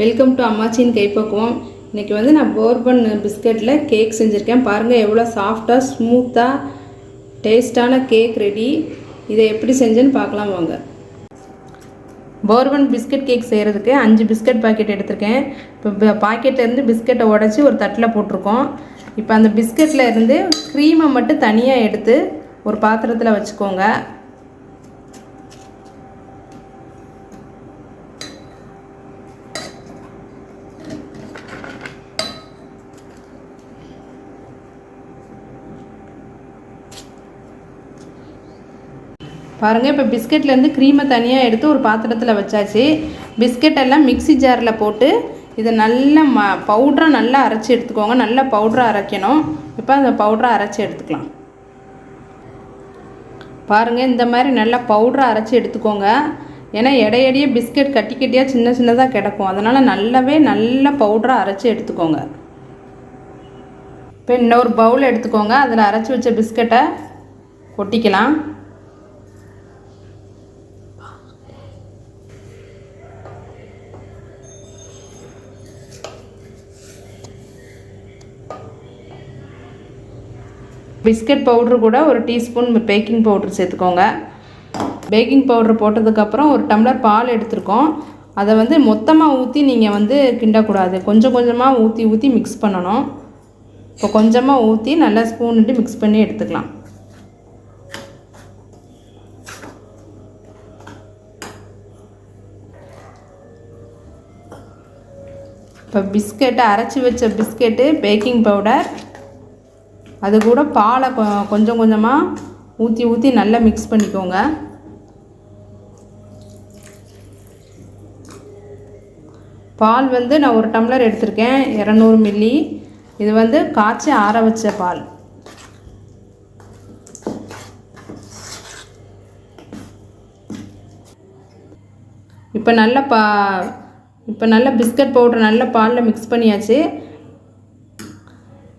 Welcome to அம்மாச்சின் கைப்பக்குவம். இன்றைக்கி வந்து நான் போர்பன் பிஸ்கட்டில் கேக் செஞ்சுருக்கேன். பாருங்கள் எவ்வளோ சாஃப்டாக ஸ்மூத்தாக டேஸ்ட்டான கேக் ரெடி இதை எப்படி செஞ்சேன்னு பார்க்கலாம் வாங்க. போர்பன் பிஸ்கட் கேக் செய்கிறதுக்கு அஞ்சு பிஸ்கட் பாக்கெட் எடுத்திருக்கேன். இப்போ பாக்கெட்லேருந்து பிஸ்கட்டை உடச்சி ஒரு தட்டில் போட்டிருக்கோம். இப்போ அந்த பிஸ்கட்டில் இருந்து க்ரீமை மட்டும் தனியாக எடுத்து ஒரு பாத்திரத்தில் வச்சுக்கோங்க. பாருங்கள் இப்போ பிஸ்கெட்லேருந்து க்ரீமை தனியாக எடுத்து ஒரு பாத்திரத்தில் வச்சாச்சு. பிஸ்கெட்டெல்லாம் எல்லாம் ஜாரில் போட்டு இதை நல்லா ம பவுட்ராக நல்லா அரைச்சி எடுத்துக்கோங்க. நல்லா பவுட்ராக அரைக்கணும். இப்போ அந்த பவுட்ரை அரைச்சி எடுத்துக்கலாம். பாருங்கள் இந்த மாதிரி நல்லா பவுட்ரை அரைச்சி எடுத்துக்கோங்க. ஏன்னா இடையடியே பிஸ்கெட் கட்டி கட்டியாக சின்ன சின்னதாக கிடக்கும். அதனால் நல்லாவே நல்ல பவுட்ராக அரைச்சி எடுத்துக்கோங்க. இப்போ இன்னொரு பவுல் எடுத்துக்கோங்க. அதில் அரைச்சி வச்ச பிஸ்கெட்டை கொட்டிக்கலாம். பிஸ்கட் பவுட்ரு கூட ஒரு டீஸ்பூன் பேக்கிங் பவுட்ரு சேர்த்துக்கோங்க. பேக்கிங் பவுட்ரு போட்டதுக்கப்புறம் ஒரு டம்ளர் பால் எடுத்திருக்கோம். அதை வந்து மொத்தமாக ஊற்றி நீங்கள் வந்து கிண்டக்கூடாது. கொஞ்சம் கொஞ்சமாக ஊற்றி ஊற்றி மிக்ஸ் பண்ணணும். இப்போ கொஞ்சமாக ஊற்றி நல்லா ஸ்பூன்ட்டு மிக்ஸ் பண்ணி எடுத்துக்கலாம். இப்போ பிஸ்கெட்டு அரைச்சி வச்ச பிஸ்கெட்டு பேக்கிங் பவுடர் அது கூட பாலை கொஞ்சம் கொஞ்சமாக ஊற்றி ஊற்றி நல்லா மிக்ஸ் பண்ணிக்கோங்க. பால் வந்து நான் ஒரு டம்ளர் எடுத்திருக்கேன் இரநூறு மில்லி. இது வந்து காய்ச்சி ஆற வச்ச பால். இப்போ நல்ல பா இப்போ நல்ல பிஸ்கட் பவுடர் நல்ல பாலில் மிக்ஸ் பண்ணியாச்சு.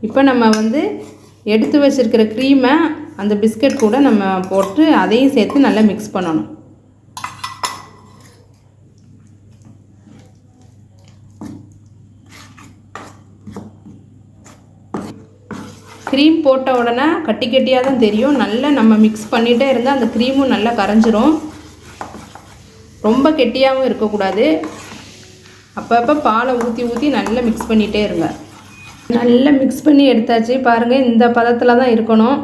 இப்போ நம்ம வந்து எடுத்து வச்சுருக்கிற க்ரீமை அந்த பிஸ்கட் கூட நம்ம போட்டு அதையும் சேர்த்து நல்லா மிக்ஸ் பண்ணணும். க்ரீம் போட்ட உடனே கட்டி கட்டியாக தான் தெரியும். நல்லா நம்ம மிக்ஸ் பண்ணிகிட்டே இருந்தால் அந்த க்ரீமும் நல்லா கரைஞ்சிரும். ரொம்ப கெட்டியாகவும் இருக்கக்கூடாது. அப்பப்போ பாலை ஊற்றி ஊற்றி நல்லா மிக்ஸ் பண்ணிகிட்டே இருங்க. நல்லா மிக்ஸ் பண்ணி எடுத்தாச்சு. பாருங்கள் இந்த பதத்தில் தான் இருக்கணும்.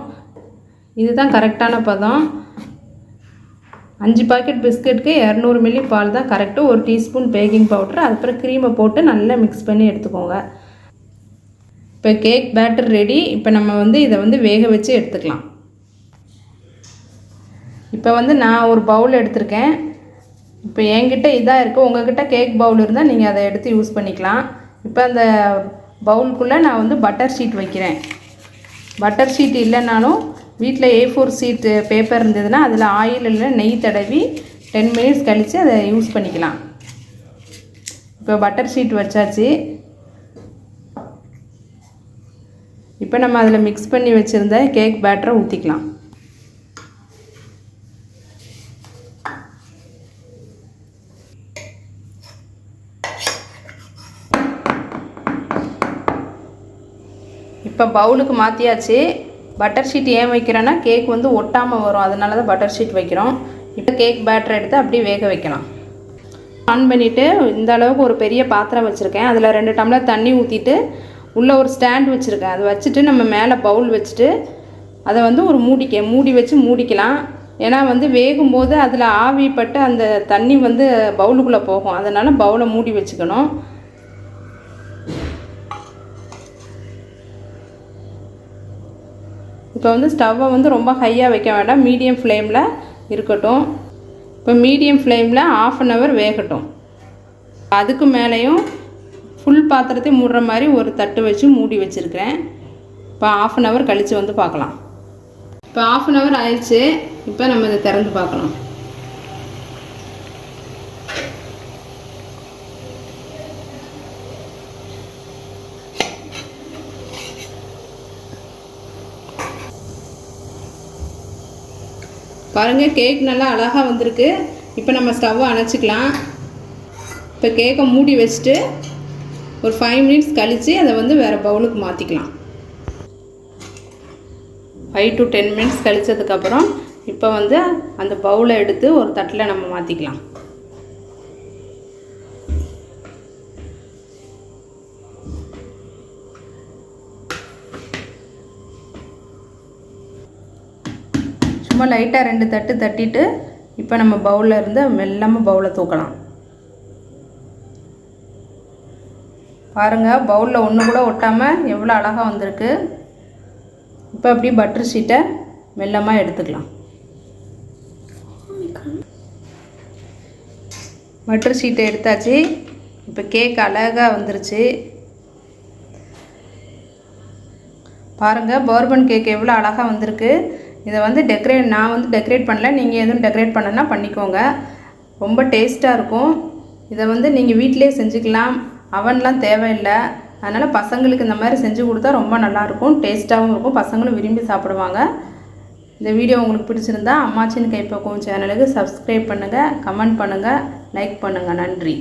இதுதான் கரெக்டான பதம். அஞ்சு பாக்கெட் பிஸ்கட்டுக்கு இரநூறு மில்லி பால் தான் கரெக்டு ஒரு டீஸ்பூன் பேக்கிங் பவுடர் அதுக்கப்புறம் க்ரீமை போட்டு நல்லா மிக்ஸ் பண்ணி எடுத்துக்கோங்க. இப்போ கேக் பேட்டர் ரெடி இப்போ நம்ம வந்து இதை வந்து வேக வச்சு எடுத்துக்கலாம். இப்போ வந்து நான் ஒரு பவுல் எடுத்திருக்கேன். இப்போ என்கிட்ட இதாக இருக்குது உங்கள்கிட்ட கேக் பவுல் இருந்தால் நீங்கள் அதை எடுத்து யூஸ் பண்ணிக்கலாம். இப்போ அந்த பவுலுக்குள்ளே நான் வந்து பட்டர் ஷீட் வைக்கிறேன். பட்டர் ஷீட் இல்லைனாலும் வீட்டில் ஏ ஃபோர் ஷீட்டு பேப்பர் இருந்ததுன்னா அதில் ஆயில் இல்லை நெய் தடவி டென் மினிட்ஸ் கழித்து அதை யூஸ் பண்ணிக்கலாம். இப்போ பட்டர் ஷீட் வச்சாச்சு. இப்போ நம்ம அதில் மிக்ஸ் பண்ணி வச்சுருந்த கேக் பேட்டரை ஊற்றிக்கலாம் இப்போ பவுலுக்கு மாற்றியாச்சு பட்டர் ஷீட் ஏன் வைக்கிறேன்னா கேக் வந்து ஒட்டாமல் வரும். அதனால தான் பட்டர் ஷீட் வைக்கிறோம். இப்போ கேக் பேட்டர் எடுத்து அப்படியே வேக வைக்கலாம். ஆன் பண்ணிவிட்டு இந்த அளவுக்கு ஒரு பெரிய பாத்திரம் வச்சுருக்கேன். அதில் ரெண்டு டம்ளர் தண்ணி ஊற்றிட்டு உள்ளே ஒரு ஸ்டாண்ட் வச்சுருக்கேன். அதை வச்சுட்டு நம்ம மேலே பவுல் வச்சுட்டு அதை வந்து ஒரு மூடிக்க மூடி வச்சு மூடிக்கலாம். ஏன்னா வந்து வேகும்போது அதில் ஆவி பட்டு அந்த தண்ணி வந்து பவுலுக்குள்ளே போகும். அதனால் பவுலை மூடி வச்சுக்கணும். இப்போ வந்து ஸ்டவ்வை வந்து ரொம்ப ஹையாக வைக்க வேண்டாம். மீடியம் ஃப்ளேமில் இருக்கட்டும். இப்போ மீடியம் ஃப்ளேமில் ஆஃப் அன் ஹவர் வேகட்டும். அதுக்கு மேலேயும் ஃபுல் பாத்திரத்தையும் மூடுற மாதிரி ஒரு தட்டு வச்சு மூடி வச்சுருக்கிறேன். இப்போ ஆஃப் அன் ஹவர் கழித்து வந்து பார்க்கலாம். இப்போ ஆஃப் அன் ஹவர் ஆயிடுச்சு. இப்போ நம்ம இதை திறந்து பார்க்கலாம். பாருங்கள் கேக் நல்லா அழகாக வந்திருக்கு. இப்போ நம்ம ஸ்டவ்வை அணைச்சிக்கலாம். இப்போ கேக்கை மூடி வச்சுட்டு ஒரு ஃபைவ் மினிட்ஸ் கழித்து அதை வந்து வேறு பவுலுக்கு மாற்றிக்கலாம் ஃபைவ் டு டென் மினிட்ஸ் கழிச்சதுக்கப்புறம் இப்போ வந்து அந்த பவுலை எடுத்து ஒரு தட்டில் நம்ம மாற்றிக்கலாம் சும்மா லைட்டாக ரெண்டு தட்டு தட்டிட்டு இப்போ நம்ம பவுலில் இருந்து மெல்லாமல் பவுலை தூக்கலாம். பாருங்கள் பவுலில் ஒன்று கூட ஒட்டாமல் எவ்வளோ அழகாக வந்திருக்கு. இப்போ அப்படியே பட்டர் ஷீட்டை மெல்லமாக எடுத்துக்கலாம். பட்டர் ஷீட்டை எடுத்தாச்சு. இப்போ கேக் அழகாக வந்துருச்சு. பாருங்கள் பர்பன் கேக் எவ்வளோ அழகாக வந்திருக்கு. இதை வந்து டெக்கரேட் நான் வந்து டெக்கரேட் பண்ணல. நீங்கள் எதுவும் டெக்கரேட் பண்ணனா பண்ணிக்கோங்க. ரொம்ப டேஸ்ட்டாக இருக்கும். இதை வந்து நீங்கள் வீட்டிலே செஞ்சுக்கலாம். அவன்லாம் தேவையில்லை. அதனால் பசங்களுக்கு இந்த மாதிரி செஞ்சு கொடுத்தா ரொம்ப நல்லாயிருக்கும் டேஸ்ட்டாகவும் இருக்கும். பசங்களும் விரும்பி சாப்பிடுவாங்க. இந்த வீடியோ உங்களுக்கு பிடிச்சிருந்தா அம்மாச்சின்னு கைப்பக்குவம் சேனலுக்கு சப்ஸ்கிரைப் பண்ணுங்கள் கமெண்ட் பண்ணுங்கள் லைக் பண்ணுங்கள் நன்றி.